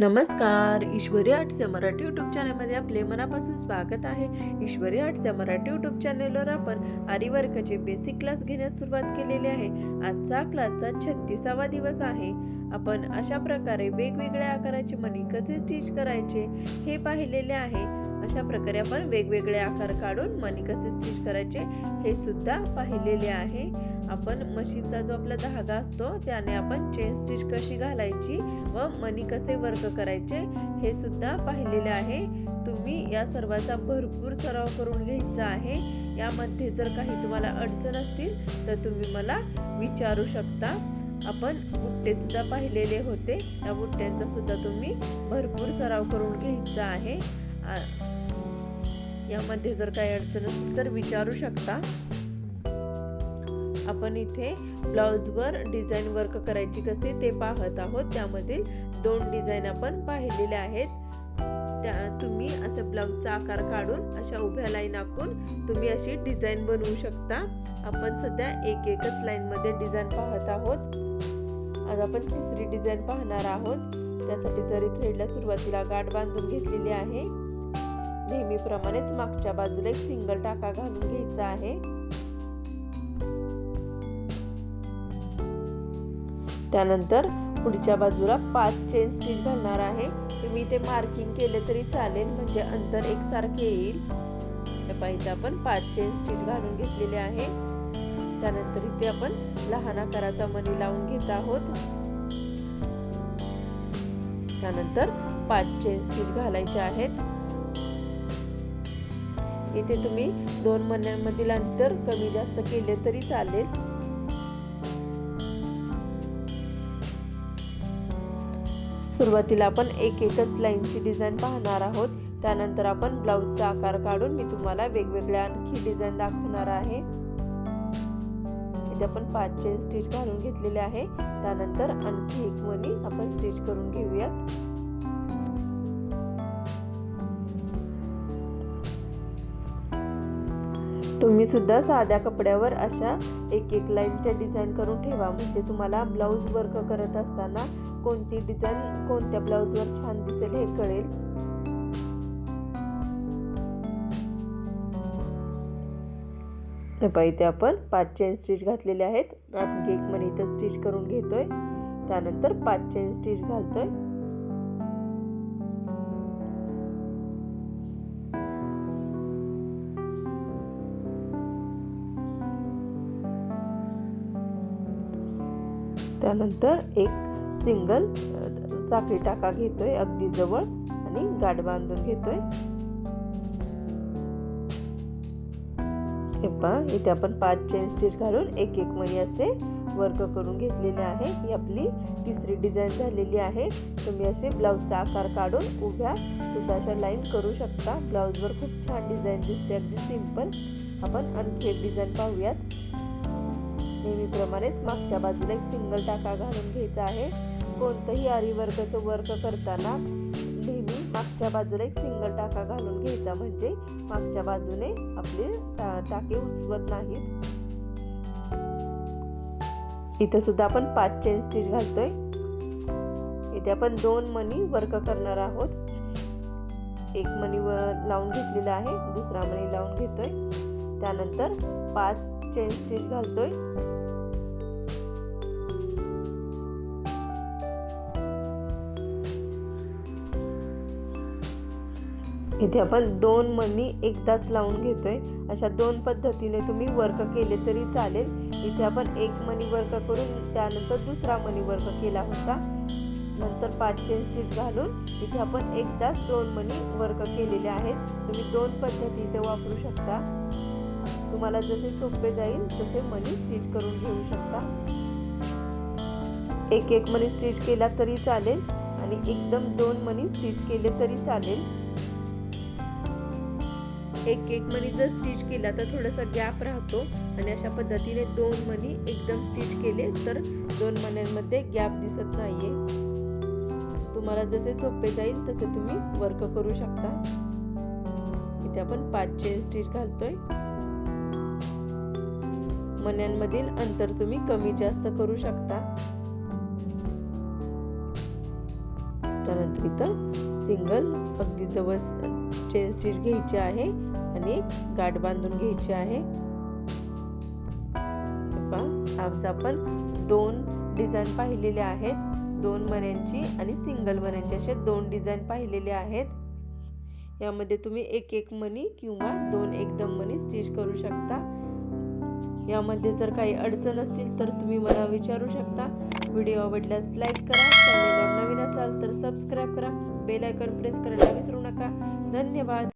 नमस्कार ईश्वरी arts Marathi YouTube चॅनलमध्ये आपले मनापासून स्वागत आहे. ईश्वरी आर्ट्सच्या मराठी यूट्यूब चॅनलवर आपण आरीवर्कचे बेसिक क्लास घेण्यास सुरुवात केलेली आहे. आजचा क्लासचा छत्तीसावा दिवस आहे. आपण अशा प्रकारे वेगवेगळ्या आकाराचे मणी कसे स्टिच करायचे हे पाहिलेले आहे. अशा प्रकारे आपण वेगवेगळे आकार काढून मणी कसे स्टिच करायचे हे सुद्धा पाहिलेले आहे. आपण मशीनचा जो आपला धागा असतो त्याने आपण चेन स्टिच कशी घालायची व मणी कसे वर्क करायचे हे सुद्धा पाहिलेले आहे. तुम्ही या सर्वाचा भरपूर सराव करून घ्यायचा आहे. यामध्ये जर काही तुम्हाला अडचण असतील तर तुम्ही मला विचारू शकता. आपण बुट्टे सुद्धा पाहिलेले होते. या बुट्ट्यांचा सुद्धा तुम्ही भरपूर सराव करून घ्यायचा आहे. आ- यामध्ये जर काही अडचण असेल तर विचारू शकता. आपण इथे ब्लाउजवर डिझाईन वर्क करायची कसे ते पाहत आहोत. त्यामधील दोन डिझाईन आपण पाहिलेले आहेत. त्या तुम्ही असं ब्लाऊजचा आकार काढून अशा उभ्या लाईन आखून तुम्ही अशी डिझाईन बनवू शकता. आपण सध्या एक एकच लाईनमध्ये डिझाईन पाहत आहोत. आज आपण तिसरी डिझाईन पाहणार आहोत. त्यासाठी जरी थ्रेडला सुरुवातीला गाठ बांधून घेतलेली आहे. नेहमीप्रमाणेच मागच्या बाजूला एक सिंगल टाका घालून घ्यायचा आहे. त्यानंतर पुढच्या बाजूला पाच चेन स्टिच घालणार आहे. तुम्ही ते मार्किंग केले तरी चालेल म्हणजे अंतर एकसारखे येईल. पाहिजे आपण पाच चेन स्टिच घालून घेतलेले आहे. त्यानंतर इथे आपण लहान आकाराचा मणी लावून घेत आहोत. त्यानंतर पाच चेन स्टिच घालायचे आहेत. इथे तुम्ही दोन महिन्यांमधील अंतर कमी जास्त केले तरी चालेल. सुरुवातीला आपण एक एकच लाईनची डिझाईन पाहणार आहोत. त्यानंतर आपण ब्लाऊजचा आकार काढून मी तुम्हाला वेगवेगळ्या आणखी डिझाईन दाखवणार आहे. इथे आपण पाच चेन स्टिच घालून घेतलेले आहे. त्यानंतर आणखी एक मनी आपण स्टिच करून घेऊयात. तुम्ही सुद्धा साध्या कपड्यावर अशा एक एक लाईनच्या डिझाईन करून ठेवा. म्हणजे तुम्हाला ब्लाऊज वर्क करत असताना कोणती डिझाईन कोणत्या ब्लाऊजवर छान दिसेल हे कळेल. इथे आपण पाच चेन स्टिच घातलेले आहेत. आणखी एक मणी इथं स्टिच करून घेतोय. त्यानंतर पाच चेन स्टिच घालतोय. त्यानंतर एक सिंगल साखळी टाका घेतोय अगदी जवळ आणि गाठ बांधून घेतोय. हे पहा इथे आपण पाच चेन स्टिच घालून एक एक मणी असे वर्क करून घेतलेले आहे. ही आपली तिसरी डिझाईन झालेली आहे. तुम्ही असे ब्लाऊजचा आकार काढून उभ्या सुद्धा अशा लाईन करू शकता. ब्लाऊजवर खूप छान डिझाईन दिसते अगदी सिंपल आपण आणखी एक डिझाईन पाहूयात. नेहमीप्रमाणेच मागच्या बाजूला एक सिंगल टाका घालून घ्यायचा आहे. कोणतंही आरीवर्गाचं वर्क करताना नेहमी मागच्या बाजूला एक सिंगल टाका घालून घ्यायचा. म्हणजे मागच्या बाजूने आपले टाके उचवत नाहीत. इथं सुद्धा आपण पाच चेन स्टिच घालतोय. इथे आपण दोन मनी वर्क करणार आहोत. एक मनी लावून घेतलेला आहे. दुसरा मनी लावून घेतोय. त्यानंतर पाच चेन स्टिच घालतोय. इथे आपण दोन मणी एकदाच लावून घेतोय. अशा दोन पद्धतीने तुम्ही वर्क केले तरी चालेल. इथे आपण एक मणी वर्क करून त्यानंतर दुसरा मणी वर्क केला होता. नंतर पाच चेन स्टिच घालून इथे आपण एकदाच दोन मणी वर्क केलेले आहेत. तुम्ही दोन पद्धती इथे वापरू शकता. तुम्हाला जसे सोपे जाईल तसे मनी स्टिच करून घेऊ शकता. एक एक मनी स्टिच केला तरी चालेल आणि एकदम दोन मनी स्टिच केले तरी चालेल. एक एक मनी जर स्टिच केला तर थोडासा गॅप राहतो आणि अशा पद्धतीने दोन मनी एकदम स्टिच केले तर दोन मण्यांमध्ये गॅप दिसत नाहीये. तुम्हाला जसे सोपे जाईल तसे तुम्ही वर्क करू शकता. इथे आपण पाच चेन स्टिच घालतोय. मण्यांमधील अंतर तुम्ही कमी जास्त करू शकता. त्यानंतर इथं सिंगल अगदी जवळ चेन स्टिच घ्यायची आहे आणि गाठ बांधून घ्यायची आहे. आज आपण दोन डिझाईन पाहिलेले आहेत. दोन मण्यांची आणि सिंगल मण्यांची असे दोन डिझाईन पाहिलेले आहेत. यामध्ये तुम्ही एक एक मणी किंवा दोन एकदम मणी स्टिच करू शकता. यामध्ये जर काही अडचण असतील तर तुम्ही मला विचारू शकता. व्हिडिओ आवडल्यास लाईक करा चॅनलला नवीन असाल तर सबस्क्राईब करा. बेल आयकॉन प्रेस करायला विसरू नका. धन्यवाद.